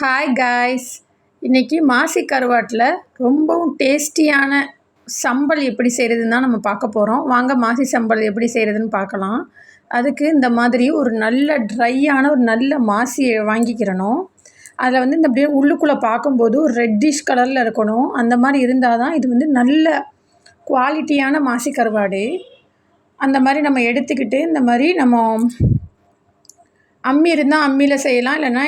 Hi guys இன்றைக்கி மாசி கருவாட்டில் ரொம்பவும் டேஸ்டியான சம்பல் எப்படி செய்கிறதுன்னு தான் நம்ம பார்க்க போகிறோம் வாங்க மாசி சம்பல் எப்படி செய்கிறதுன்னு பார்க்கலாம். அதுக்கு இந்த மாதிரி ஒரு நல்ல ட்ரையான ஒரு நல்ல மாசியை வாங்கிக்கிறணும். அதில் வந்து இந்த அப்படியே உள்ளுக்குள்ளே பார்க்கும்போது ஒரு ரெட்டிஷ் கலரில் இருக்கணும். அந்த மாதிரி இருந்தால் தான் இது வந்து நல்ல குவாலிட்டியான மாசி கருவாடு. அந்த மாதிரி நம்ம எடுத்துக்கிட்டு இந்த மாதிரி நம்ம அம்மி இருந்தால் அம்மியில் செய்யலாம். இல்லைன்னா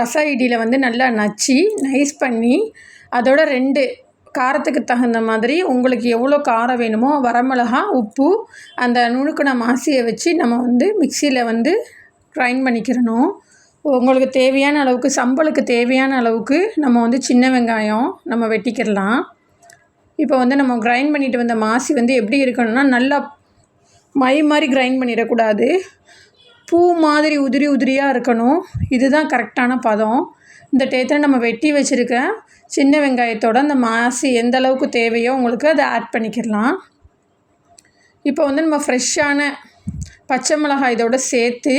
ரச இடியில் வந்து நல்லா நச்சு நைஸ் பண்ணி அதோட ரெண்டு காரத்துக்கு தகுந்த மாதிரி உங்களுக்கு எவ்வளோ காரம் வேணுமோ வரமிளகா உப்பு அந்த நுணுக்கின மாசியை வச்சு நம்ம வந்து மிக்சியில் வந்து கிரைண்ட் பண்ணிக்கிறணும். உங்களுக்கு தேவையான அளவுக்கு சம்பளுக்கு தேவையான அளவுக்கு நம்ம வந்து சின்ன வெங்காயம் நம்ம வெட்டிக்கிடலாம். இப்போ வந்து நம்ம கிரைண்ட் பண்ணிட்டு வந்த மாசி வந்து எப்படி இருக்கணும்னா நல்லா மை மாதிரி கிரைண்ட் பண்ணிடக்கூடாது. பூ மாதிரி உதிரி உதிரியாக இருக்கணும். இதுதான் கரெக்டான பதம். இந்த டேத்தில் நம்ம வெட்டி வச்சுருக்க சின்ன வெங்காயத்தோட அந்த மாசி எந்த அளவுக்கு தேவையோ உங்களுக்கு அதை ஆட் பண்ணிக்கிடலாம். இப்போ வந்து நம்ம ஃப்ரெஷ்ஷான பச்சை மிளகாய் இதோட சேர்த்து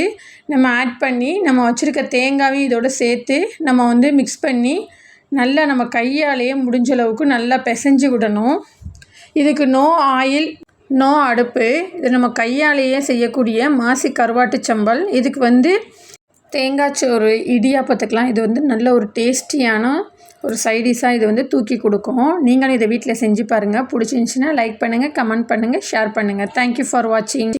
நம்ம ஆட் பண்ணி நம்ம வச்சுருக்க தேங்காயும் இதோட சேர்த்து நம்ம வந்து மிக்ஸ் பண்ணி நல்லா நம்ம கையாலேயே முடிஞ்ச அளவுக்கு நல்லா பிசைஞ்சு விடணும். இதுக்கு நோ ஆயில் நோ அடுப்பு. இது நம்ம கையாலேயே செய்யக்கூடிய மாசி கருவாட்டு சம்பல். இதுக்கு வந்து தேங்காய் சோறு இடியாப்பத்துக்கெலாம் இது வந்து நல்ல ஒரு டேஸ்டியான ஒரு சைடிஷாக இது வந்து தூக்கி கொடுக்கும். நீங்களும் இதை வீட்டில் செஞ்சு பாருங்கள் பிடிச்சிருந்துச்சின்னா லைக் பண்ணுங்கள் கமெண்ட் பண்ணுங்கள் ஷேர் பண்ணுங்கள் தேங்க்யூ ஃபார் வாட்சிங்